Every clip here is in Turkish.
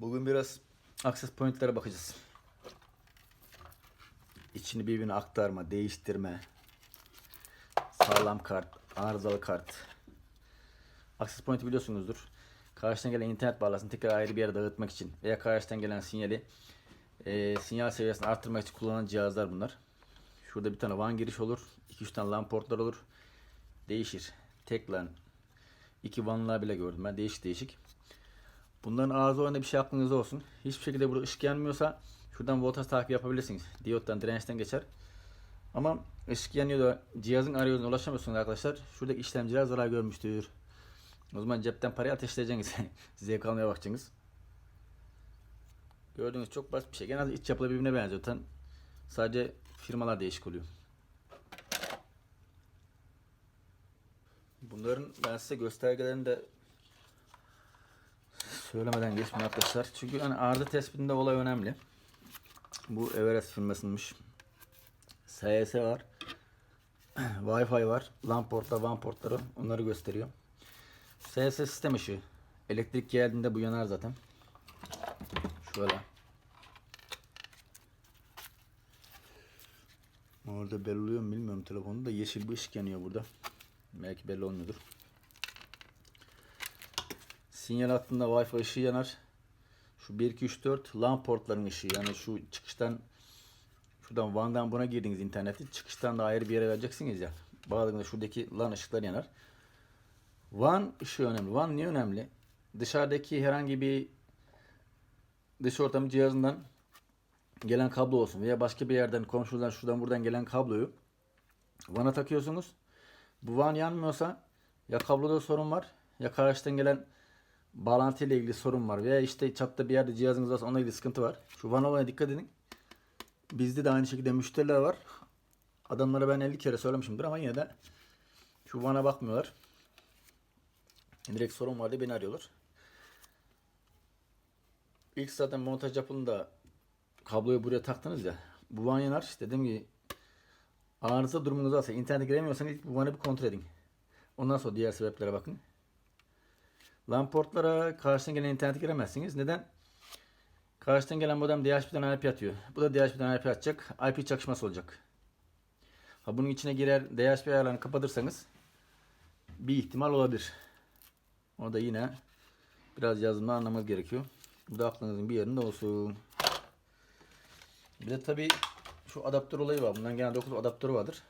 Bugün biraz access pointlere bakacağız. İçini birbirine aktarma, değiştirme. Sağlam kart, arızalı kart. Access point biliyorsunuzdur. Karşıdan gelen internet bağlantısını tekrar ayrı bir yere dağıtmak için veya karşıdan gelen sinyali e, sinyal seviyesini arttırmak için kullanılan cihazlar bunlar. Şurada bir tane WAN giriş olur. 2-3 tane LAN portlar olur. Değişir. Tek LAN. iki WAN'lar bile gördüm ben. Değişik değişik. Bunların arıza oranında bir şey aklınızda olsun. Hiçbir şekilde burada ışık yanmıyorsa şuradan voltaj takibi yapabilirsiniz. Diyottan, dirençten geçer. Ama ışık yanıyor da cihazın arayüzüne ulaşamıyorsunuz arkadaşlar. Şuradaki işlemciler zarar görmüştür. O zaman cepten parayı ateşleyeceksiniz. Zevk almaya bakacaksınız. Gördüğünüz çok basit bir şey. Genelde iç yapıları birbirine benziyor. Zaten sadece firmalar değişik oluyor. Bunların ben size göstergelerini de söylemeden geçmeyeyim arkadaşlar. Çünkü hani arıza tespitinde olay önemli. Bu Everest firmasıymış. SYS var. Wi-Fi var. LAN portlar, WAN portları onları gösteriyor. SYS sistem ışığı. Elektrik geldiğinde bu yanar zaten. Şöyle. Orada belli oluyor mu bilmiyorum telefonda da yeşil bir ışık yanıyor burada. Belki belli olmuyordur. Sinyal hattında Wi-Fi ışığı yanar. Şu 1 2 3 4 LAN portların ışığı yani şu çıkıştan şuradan WAN'dan buna girdiniz interneti çıkıştan da ayrı bir yere vereceksiniz ya. Bağladığında şuradaki LAN ışıklar yanar. WAN ışığı önemli. WAN niye önemli? Dışarıdaki herhangi bir dış ortam cihazından gelen kablo olsun veya başka bir yerden komşudan şuradan buradan gelen kabloyu WAN'a takıyorsunuz. Bu WAN yanmıyorsa ya kabloda sorun var ya karşıdan gelen bağlantı ile ilgili sorun var veya işte çatta bir yerde cihazınız varsa onunla ilgili sıkıntı var. Şu WAN olayına dikkat edin. Bizde de aynı şekilde müşteriler var. Adamlara ben 50 kere söylemişimdir ama yine de şu WAN'a bakmıyorlar. Direkt sorun var diye beni arıyorlar. İlk zaten montaj yapılında kabloyu buraya taktınız ya. Bu WAN yanar. Dedim ki arıza durumunuz varsa internete giremiyorsanız ilk bu WAN'ı bir kontrol edin. Ondan sonra diğer sebeplere bakın. LAN portlara karşıdan gelen internete giremezsiniz. Neden? Karşıdan gelen modem DHCP'den IP atıyor. Bu da DHCP'den IP atacak. IP çakışması olacak. Ha bunun içine girer DHCP ayarlarını kapatırsanız bir ihtimal olabilir. O da yine biraz yazılımda anlamanız gerekiyor. Bu da aklınızın bir yerinde olsun. Bir de tabi şu adaptör olayı var. Bundan genelde 9 adaptörü vardır.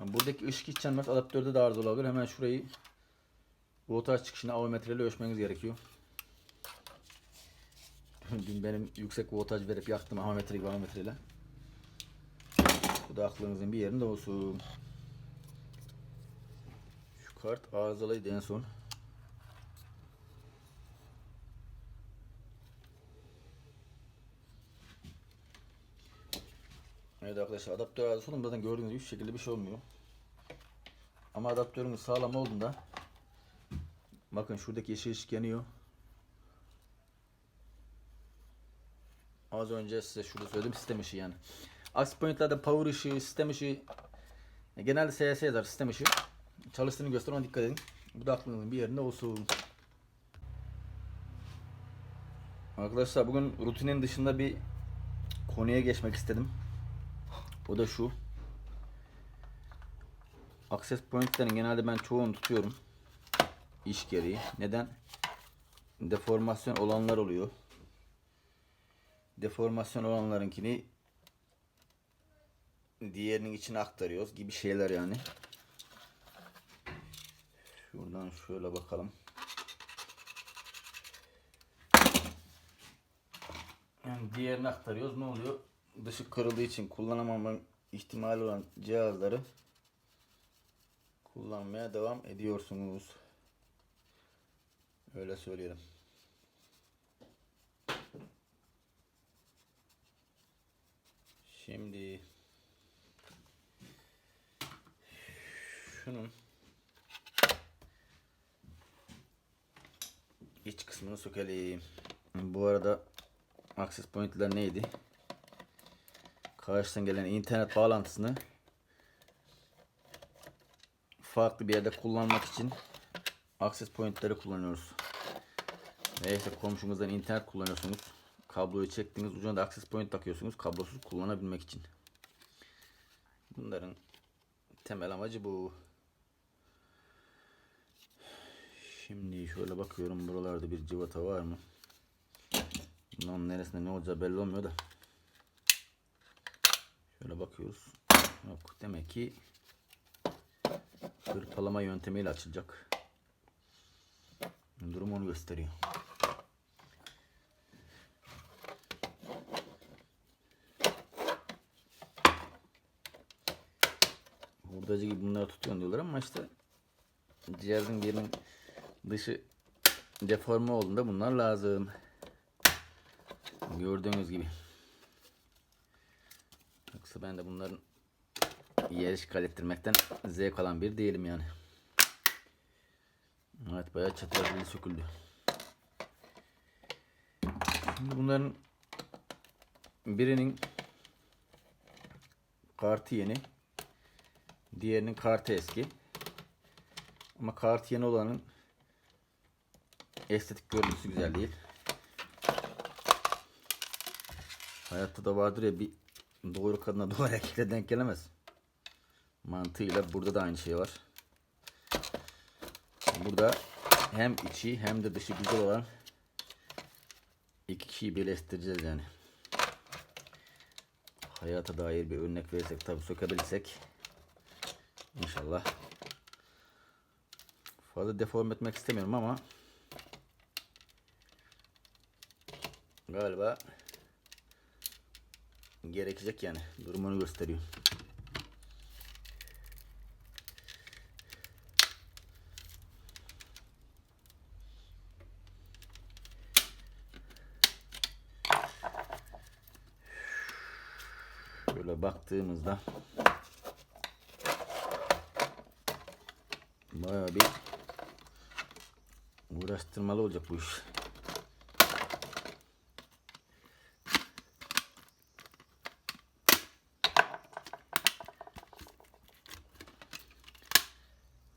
Yani buradaki ışık yanmaz. Adaptörde de arıza olabilir. Hemen şurayı voltaj çıkışını avometreyle ölçmeniz gerekiyor. Dün benim yüksek voltaj verip yaktım avometre gibi avometreyle. Bu da aklınızın bir yerinde olsun. Şu kart arızalıydı en son. Evet arkadaşlar adaptör arızası olun zaten gördüğünüz gibi şu şekilde bir şey olmuyor. Ama adaptörümüz sağlam olduğunda bakın şuradaki yeşil ışık yanıyor. Az önce size şurada söyledim sistem ışığı yani. Aksi pointlerde power ışığı, sistem ışığı genelde SS yazar sistem ışığı. Çalıştığını göster ona dikkat edin. Bu da aklınızın bir yerinde olsun. Arkadaşlar bugün rutinin dışında bir konuya geçmek istedim. O da şu. Access pointlerin genelde ben çoğunu tutuyorum. İş gereği. Neden? Deformasyon olanlar oluyor. Deformasyon olanlarınkini diğerinin içine aktarıyoruz gibi şeyler yani. Şuradan şöyle bakalım. Yani diğerini aktarıyoruz. Ne oluyor? Dışı kırıldığı için kullanamama ihtimali olan cihazları kullanmaya devam ediyorsunuz. Öyle söyleyelim. Şimdi şunun iç kısmını sökelim. Bu arada access point'ler neydi? Karşıdan gelen internet bağlantısını farklı bir yerde kullanmak için access point'leri kullanıyoruz. İşte komşunuzdan internet kullanıyorsunuz. Kabloyu çektiğiniz ucuna da access point takıyorsunuz. Kablosuz kullanabilmek için. Bunların temel amacı bu. Şimdi şöyle bakıyorum buralarda bir cıvata var mı? Bunun neresinde ne olacağı belli olmuyor da. Şöyle bakıyoruz. Yok demek ki hırpalama yöntemiyle açılacak. Durum onu gösteriyor. Hurdacı gibi bunları tutuyorsun diyorlar ama işte cihazın birinin dışı deforme olduğunda bunlar lazım. Gördüğünüz gibi. Yoksa ben de bunların yer işgal ettirmekten zevk alan bir değilim yani. Evet bayağı çatılar söküldü. Şimdi bunların birinin kartı yeni. Diğerinin kartı eski. Ama kartı yeni olanın estetik görüntüsü güzel değil. Hayatta da vardır ya bir doğru kadına doğru erkekle denk gelemez. Mantığıyla burada da aynı şey var. Burada hem içi hem de dışı güzel olan iki kişiyi birleştireceğiz yani. Hayata dair bir örnek verirsek tabi sökebilirsek inşallah fazla deform etmek istemiyorum ama galiba gerekecek yani durumunu gösteriyor. Şöyle baktığımızda bayağı bir uğraştırmalı olacak bu iş.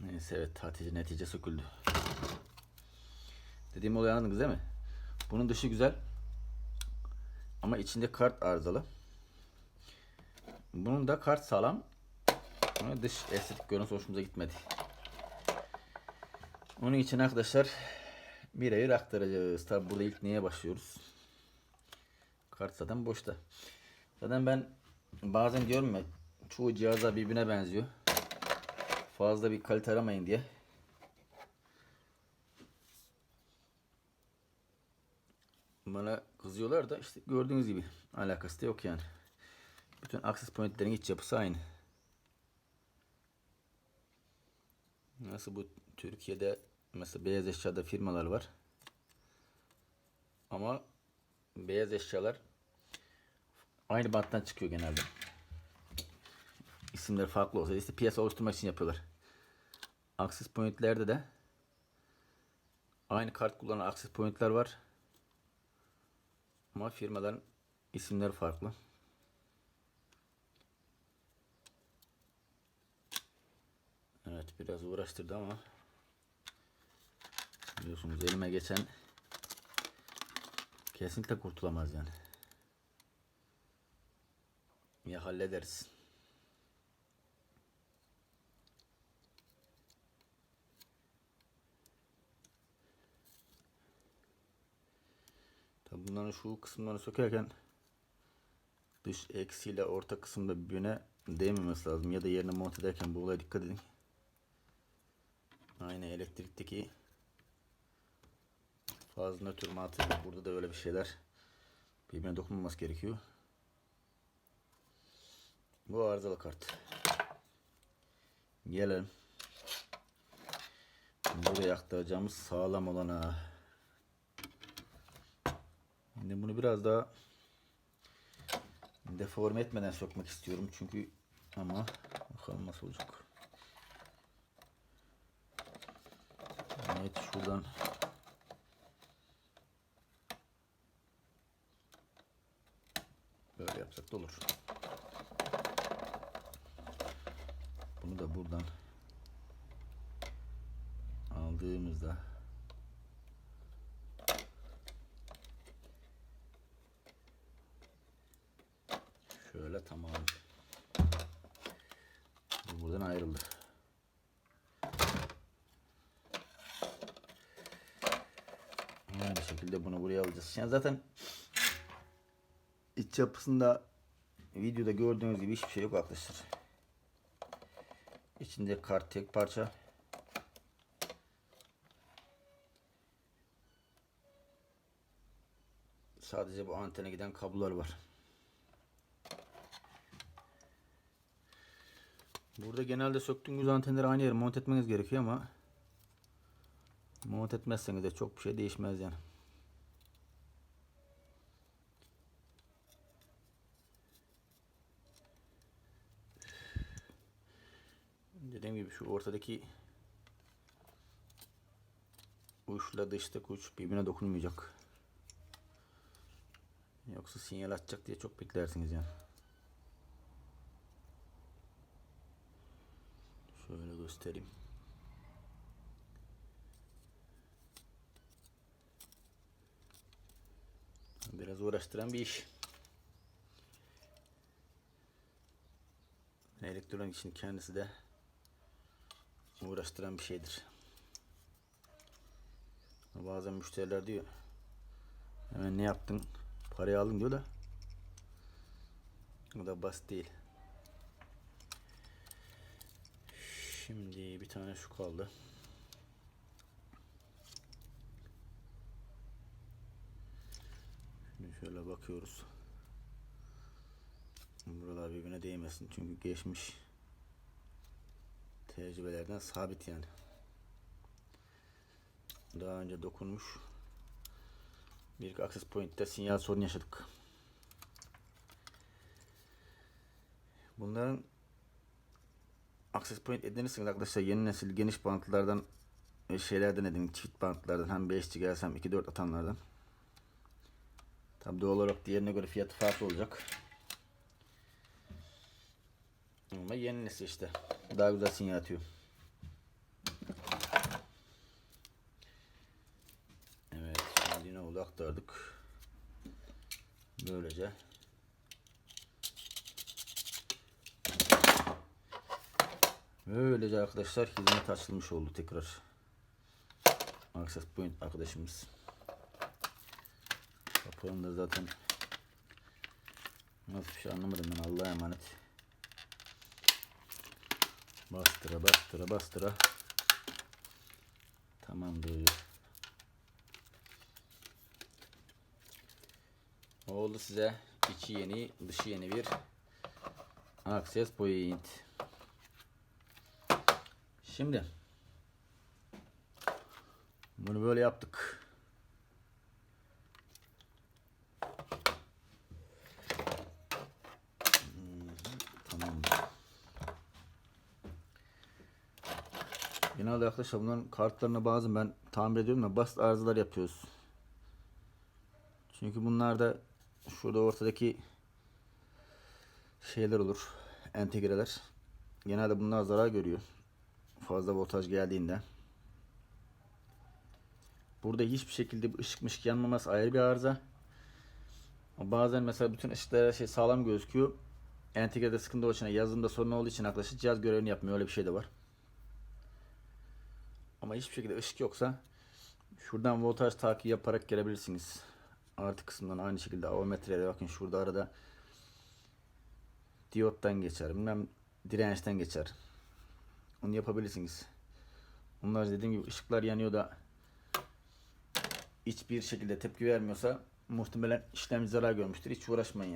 Neyse evet Hatice netice söküldü. Dediğim olayı anladınız değil mi? Bunun dışı güzel. Ama içinde kart arızalı. Bunun da kart sağlam. Ama dış estetik görüntüsü hoşumuza gitmedi. Onun için arkadaşlar birebir aktaracağız. Tabi burada ilk neye başlıyoruz? Kart zaten boşta. Zaten ben bazen diyorum ya çoğu cihazlar birbirine benziyor. Fazla bir kalite aramayın diye. Bana kızıyorlar da işte gördüğünüz gibi alakası da yok yani. Bütün access pointlerin iç yapısı aynı. Nasıl bu Türkiye'de mesela beyaz eşyada firmalar var. Ama beyaz eşyalar aynı banttan çıkıyor genelde. İsimleri farklı olsa işte piyasa oluşturmak için yapıyorlar. Access pointlerde de aynı kart kullanan access pointler var. Ama firmaların isimleri farklı. Evet biraz uğraştırdı ama biliyorsunuz elime geçen kesinlikle kurtulamaz yani. Ya hallederiz. Tabi bunların şu kısımlarını sökerken dış eksiyle orta kısımda birbirine değmemesi lazım ya da yerine monte ederken bu olaya dikkat edin. Aynı elektrikteki fazla nötr mantığı burada da öyle bir şeyler birbirine dokunmaması gerekiyor. Bu arızalı kart. Gelelim. Buraya aktaracağımız sağlam olana. Şimdi bunu biraz daha deforme etmeden sokmak istiyorum çünkü ama bakalım nasıl olacak. Evet şuradan böyle yapsak da olur. Bunu da buradan aldığımızda şöyle tamam. Bu buradan ayrıldı. Şekilde bunu buraya alacağız. Yani zaten iç yapısında videoda gördüğünüz gibi hiçbir şey yok arkadaşlar. İçinde kart tek parça. Sadece bu antene giden kablolar var. Burada genelde söktüğünüz antenleri aynı yere monte etmeniz gerekiyor ama monte etmezseniz de çok bir şey değişmez yani. Dediğim gibi şu ortadaki uçla dıştaki uç birbirine dokunmayacak. Yoksa sinyal atacak diye çok beklersiniz yani. Şöyle göstereyim. Biraz uğraştıran bir iş. Elektronik için kendisi de uğraştıran bir şeydir. Bazen müşteriler diyor hemen ne yaptın parayı aldın diyor da o da basit değil. Şimdi bir tane şu kaldı. Şimdi şöyle bakıyoruz. Buralar birbirine değmesin çünkü geçmiş tecrübelerden sabit yani. Daha önce dokunmuş. Bir access point'te sinyal sorunu yaşadık. Bunların access point edinirsiniz arkadaşlar yeni nesil geniş bantlardan şeylerden edin çift bantlardan hem 5 GHz hem 2.4 atanlardan. Tabi doğal olarak diğerine göre fiyatı farklı olacak. Ama yeni nesil işte. Daha güzel sinyal atıyor. Evet şimdi ne oldu aktardık. Böylece Böylece arkadaşlar hizmet açılmış oldu tekrar. Access Point arkadaşımız. Kapağını da zaten nasıl bir şey anlamadım ben Allah'a emanet. Bastıra bastıra bastıra. Tamamdır. Oldu size içi yeni dışı yeni bir Access Point. Şimdi bunu böyle yaptık. Hmm, Tamam. Genelde arkadaşlar bunların kartlarına bazı ben tamir ediyorum da basit arızalar yapıyoruz. Çünkü bunlarda şurada ortadaki şeyler olur. Entegreler. Genelde bunlar zarar görüyor fazla voltaj geldiğinde. Burada hiçbir şekilde bir ışık mışık yanmaması ayrı bir arıza. Bazen mesela bütün ışıklar şey sağlam gözüküyor. Entegrede sıkıntı olduğu için, yazılımda sorun olduğu için arkadaşlar cihaz görevini yapmıyor. Öyle bir şey de var. Ama hiçbir şekilde ışık yoksa şuradan voltaj takibi yaparak gelebilirsiniz. Artı kısmından aynı şekilde avometreye bakın şurada arada diyottan geçer. Bilmem dirençten geçer. Onu yapabilirsiniz. Onlar dediğim gibi ışıklar yanıyor da hiçbir şekilde tepki vermiyorsa muhtemelen işlemci zarar görmüştür. Hiç uğraşmayın